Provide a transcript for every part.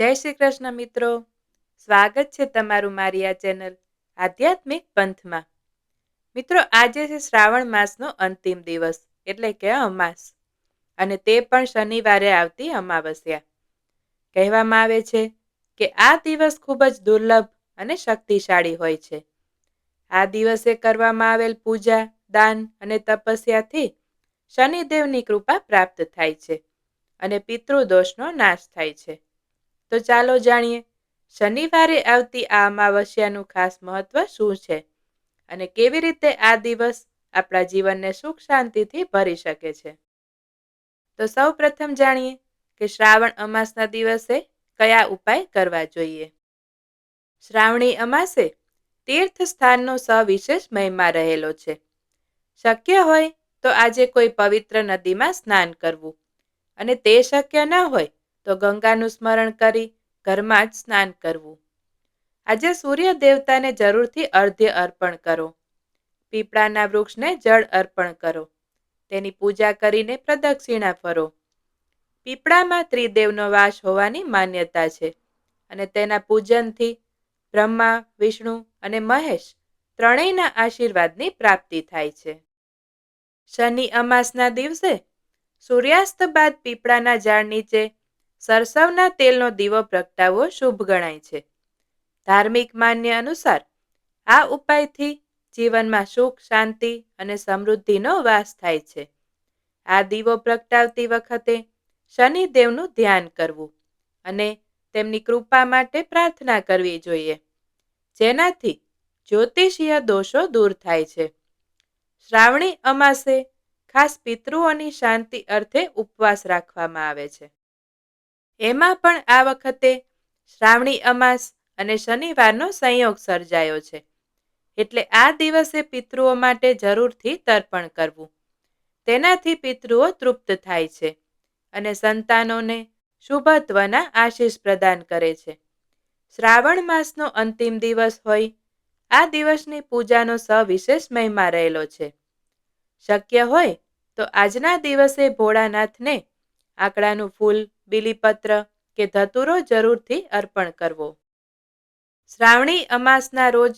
જય શ્રી કૃષ્ણ મિત્રો. સ્વાગત છે તમારું મારી આ ચેનલ આધ્યાત્મિક પંથમાં. મિત્રો, આજે છે શ્રાવણ માસનો અંતિમ દિવસ, એટલે કે અમાસ. અને તે પણ શનિવારે આવતી અમાવસ્યા. કહેવામાં આવે છે કે આ દિવસ ખૂબ જ દુર્લભ અને શક્તિશાળી હોય છે. આ દિવસે કરવામાં આવેલ પૂજા, દાન અને તપસ્યાથી શનિદેવની કૃપા પ્રાપ્ત થાય છે અને પિતૃદોષનો નાશ થાય છે. તો ચાલો જાણીએ, શનિવારે આવતી આ અમાવસ્યાનું ખાસ મહત્વ શું છે? અને કેવી રીતે આ દિવસ આપણા જીવનને સુખ શાંતિથી ભરી શકે છે? તો સૌ પ્રથમ જાણીએ કે શ્રાવણ અમાસના દિવસે કયા ઉપાય કરવા જોઈએ? શ્રાવણી અમાસે તીર્થ સ્થાનનો સવિશેષ મહિમા રહેલો છે. શક્ય હોય તો આજે કોઈ પવિત્ર નદીમાં સ્નાન કરવું. અને તે શક્ય ન હોય તો ગંગાનું સ્મરણ કરી ઘરમાં જ સ્નાન કરવું. આજે સૂર્ય દેવતાને જરૂરથી અર્ધ્ય અર્પણ કરો. પીપળાના વૃક્ષને જળ અર્પણ કરો. તેની પૂજા કરીને પ્રદક્ષિણા ફરો. પીપળામાં ત્રિદેવનો વાસ હોવાની માન્યતા છે અને તેના પૂજનથી બ્રહ્મા, વિષ્ણુ અને મહેશ ત્રણેયના આશીર્વાદની પ્રાપ્તિ થાય છે. શનિ અમાસના દિવસે સૂર્યાસ્ત બાદ પીપળાના ઝાડ નીચે સરસવના તેલનો દીવો પ્રગટાવવો શુભ ગણાય છે. ધાર્મિક માન્ય અનુસાર, આ ઉપાયથી જીવનમાં સુખ, શાંતિ અને સમૃદ્ધિનો વાસ થાય છે. આ દીવો પ્રગટાવતી વખતે શનિદેવનું ધ્યાન કરવું અને તેમની કૃપા માટે પ્રાર્થના કરવી જોઈએ. જેનાથી જ્યોતિષીય દોષો દૂર થાય છે. શ્રાવણી અમાસે ખાસ પિતૃઓની શાંતિ અર્થે ઉપવાસ રાખવામાં આવે છે. એમાં પણ આ વખતે શ્રાવણી અમાસ અને શનિવારનો સંયોગ સર્જાયો છે. એટલે આ દિવસે પિતૃઓ માટે જરૂરથી તર્પણ કરવું. તેનાથી પિતૃઓ તૃપ્ત થાય છે અને સંતાનોને શુભત્વના આશીષ પ્રદાન કરે છે. શ્રાવણ માસનો અંતિમ દિવસ હોય, આ દિવસની પૂજાનો સવિશેષ મહિમા રહેલો છે. શક્ય હોય તો આજના દિવસે ભોળાનાથને આકડાનું ફૂલ બીલીપત્ર કે ધતુરો જરૂરથી અર્પણ કરવો. શ્રાવણી અમાસના રોજ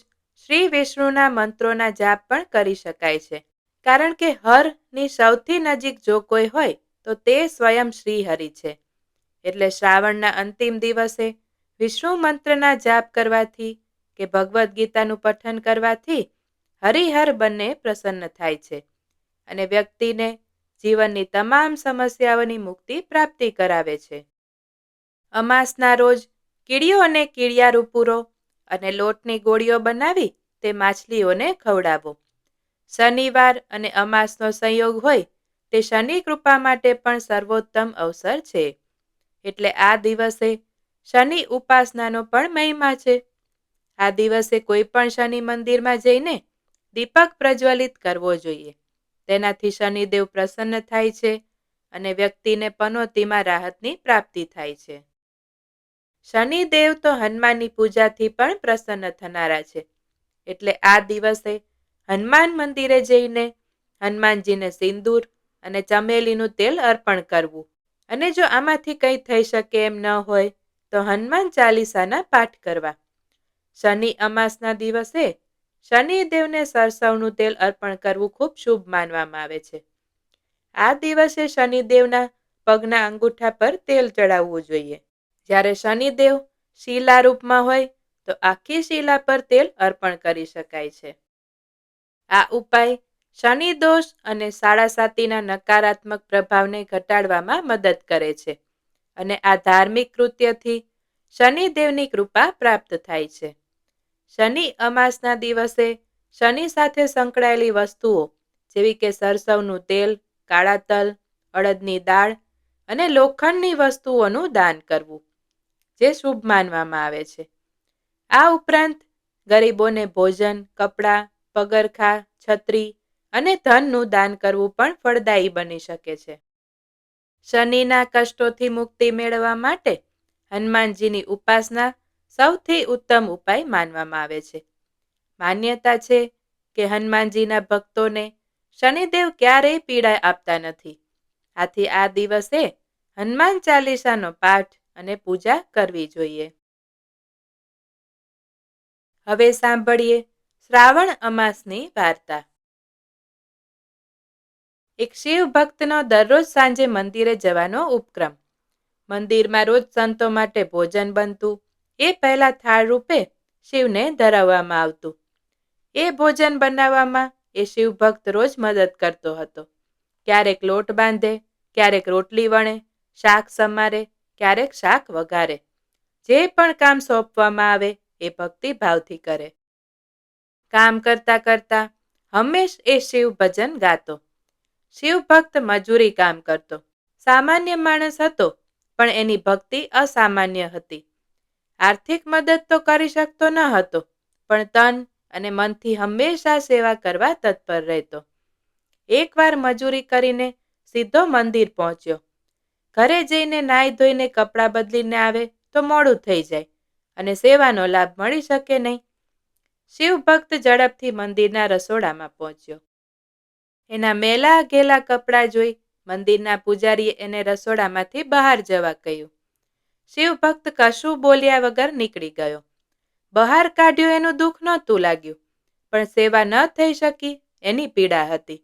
શ્રી વિષ્ણુના મંત્રોના જાપ પણ કરી શકાય છે. કારણ કે હરની સૌથી નજીક જો કોઈ હોય, તો તે સ્વયં શ્રીહરિ છે. એટલે શ્રાવણના અંતિમ દિવસે વિષ્ણુ મંત્રના જાપ કરવાથી કે ભગવદ્ ગીતાનું પઠન કરવાથી હરિહર બંને પ્રસન્ન થાય છે. અને વ્યક્તિને જીવનની તમામ સમસ્યાઓની મુક્તિ પ્રાપ્તિ કરાવે છે. અમાસના રોજ કીડીઓ અને કીડિયારું પૂરો અને લોટની ગોળીઓ બનાવી તે માછલીઓને ખવડાવો. શનિવાર અને અમાસનો સંયોગ હોય તે શનિ કૃપા માટે પણ સર્વોત્તમ અવસર છે. એટલે આ દિવસે શનિ ઉપાસનાનો પણ મહિમા છે. આ દિવસે કોઈ પણ શનિ મંદિરમાં જઈને દીપક પ્રજ્વલિત કરવો જોઈએ. તેનાથી શનિદેવ પ્રસન્ન થાય છે અને વ્યક્તિને પનોતીમાં રાહતની પ્રાપ્તિ થાય છે. શનિદેવ તો હનુમાનની પૂજાથી પણ પ્રસન્ન થનારા છે. એટલે આ દિવસે હનુમાન મંદિરે જઈને હનુમાનજીને સિંદૂર અને ચમેલીનું તેલ અર્પણ કરવું. અને જો આમાંથી કંઈ થઈ શકે એમ ન હોય, તો હનુમાન ચાલીસાના પાઠ કરવા. શનિ અમાસના દિવસે શનિદેવને સરસવનું તેલ અર્પણ કરવું ખૂબ શુભ માનવામાં આવે છે. આ દિવસે શનિદેવના પગના અંગૂઠા પર તેલ ચડાવવું જોઈએ. જ્યારે શનિદેવ શીલા રૂપમાં હોય, તો આખી શીલા પર તેલ અર્પણ કરી શકાય છે. આ ઉપાય શનિ દોષ અને સાડાસાતીના નકારાત્મક પ્રભાવને ઘટાડવામાં મદદ કરે છે અને આ ધાર્મિક કૃત્યથી શનિદેવની કૃપા પ્રાપ્ત થાય છે. શનિ અમાસના દિવસે શનિ સાથે સંકળાયેલી વસ્તુઓ, જેવી કે સરસવનું તેલ, કાળા તલ, અડદની દાળ અને લોખંડની વસ્તુઓનું દાન કરવું, જે શુભ માનવામાં આવે છે. આ ઉપરાંત ગરીબોને ભોજન, કપડાં, પગરખા, છત્રી અને ધનનું દાન કરવું પણ ફળદાયી બની શકે છે. શનિના કષ્ટોથી મુક્તિ મેળવવા માટે હનુમાનજીની ઉપાસના સૌથી ઉત્તમ ઉપાય માનવામાં આવે છે. માન્યતા છે કે હનુમાનજીના ભક્તોને શનિદેવ ક્યારેય પીડા આપતા નથી. આથી આ દિવસે હનુમાન ચાલીસાનો પાઠ અને પૂજા કરવી જોઈએ. હવે સાંભળીએ શ્રાવણ અમાસની વાર્તા. એક શિવ ભક્તનો દરરોજ સાંજે મંદિરે જવાનો ઉપક્રમ. મંદિરમાં રોજ સંતો માટે ભોજન બનતું એ પહેલા થાળ રૂપે શિવને ધરાવવામાં આવતું. એ ભોજન બનાવવામાં એ શિવ ભક્ત રોજ મદદ કરતો હતો. ક્યારેક લોટ બાંધે, ક્યારેક રોટલી વણે, શાક સમારે, ક્યારેક શાક વઘારે. જે પણ કામ સોંપવામાં આવે એ ભક્તિ ભાવથી કરે. કામ કરતા કરતા હંમેશ એ શિવ ભજન ગાતો. શિવ ભક્ત મજૂરી કામ કરતો. સામાન્ય માણસ હતો, પણ એની ભક્તિ અસામાન્ય હતી. આર્થિક મદદ તો કરી શકતો ન હતો, પણ તન અને મનથી હંમેશા સેવા કરવા તત્પર રહેતો. એકવાર મજૂરી કરીને સીધો મંદિર પહોંચ્યો. ઘરે જઈને નાહી ધોઈને કપડાં બદલીને આવે તો મોડું થઈ જાય અને સેવાનો લાભ મળી શકે નહીં. શિવ ભક્ત ઝડપથી મંદિરના રસોડામાં પહોંચ્યો. એના મેલા ઘેલા કપડાં જોઈ મંદિરના પૂજારીએ એને રસોડામાંથી બહાર જવા કહ્યું. શિવ ભક્ત કશું બોલ્યા વગર નીકળી ગયો. બહાર કાઢ્યું એનું દુઃખ નહોતું લાગ્યું, પણ સેવા ન થઈ શકી એની પીડા હતી.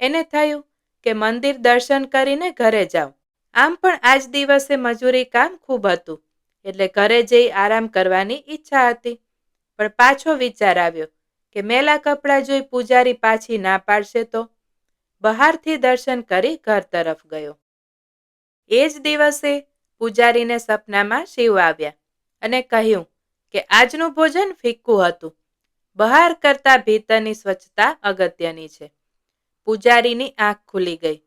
એને થયું કે મંદિર દર્શન કરીને ઘરે જાઉં. આમ પણ આજ દિવસે મજૂરી કામ ખૂબ હતું, એટલે ઘરે જઈ આરામ કરવાની ઈચ્છા હતી. પણ પાછો વિચાર આવ્યો કે મેલા કપડાં જોઈ પૂજારી પાછી ના પાડશે તો? બહારથી દર્શન કરી ઘર તરફ ગયો. એ જ દિવસે પૂજારીને સપનામાં શિવ આવ્યા અને કહ્યું કે આજનું ભોજન ફિક્કું હતું. બહાર કરતા ભીતરની સ્વચ્છતા અગત્યની છે. પૂજારીની આંખ ખુલી ગઈ.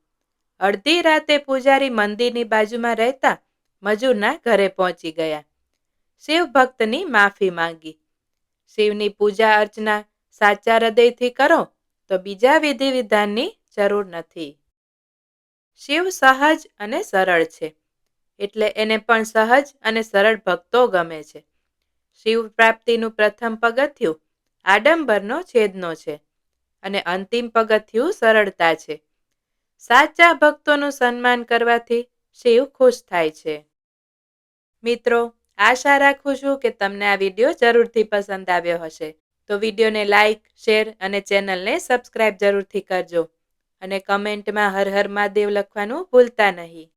અડધી રાતે પૂજારી મંદિરની બાજુમાં રહેતા મજૂરના ઘરે પહોંચી ગયા. શિવ ભક્તની માફી માંગી. શિવની પૂજા અર્ચના સાચા હૃદયથી કરો તો બીજા વિધિ વિધાનની જરૂર નથી. શિવ સહજ અને સરળ છે. એટલે એને પણ સહજ અને સરળ ભક્તો ગમે છે. શિવ પ્રાપ્તિનું પ્રથમ પગથિયું આડંબરનો છેદનો છે અને અંતિમ પગથિયું સરળતા છે. સાચા ભક્તોનું સન્માન કરવાથી શિવ ખુશ થાય છે. મિત્રો, આશા રાખું છું કે તમને આ વીડિયો જરૂરથી પસંદ આવ્યો હશે. તો વિડીયોને લાઇક શેર અને ચેનલને સબસ્ક્રાઇબ જરૂરથી કરજો અને કમેન્ટમાં હર હર મહાદેવ લખવાનું ભૂલતા નહીં.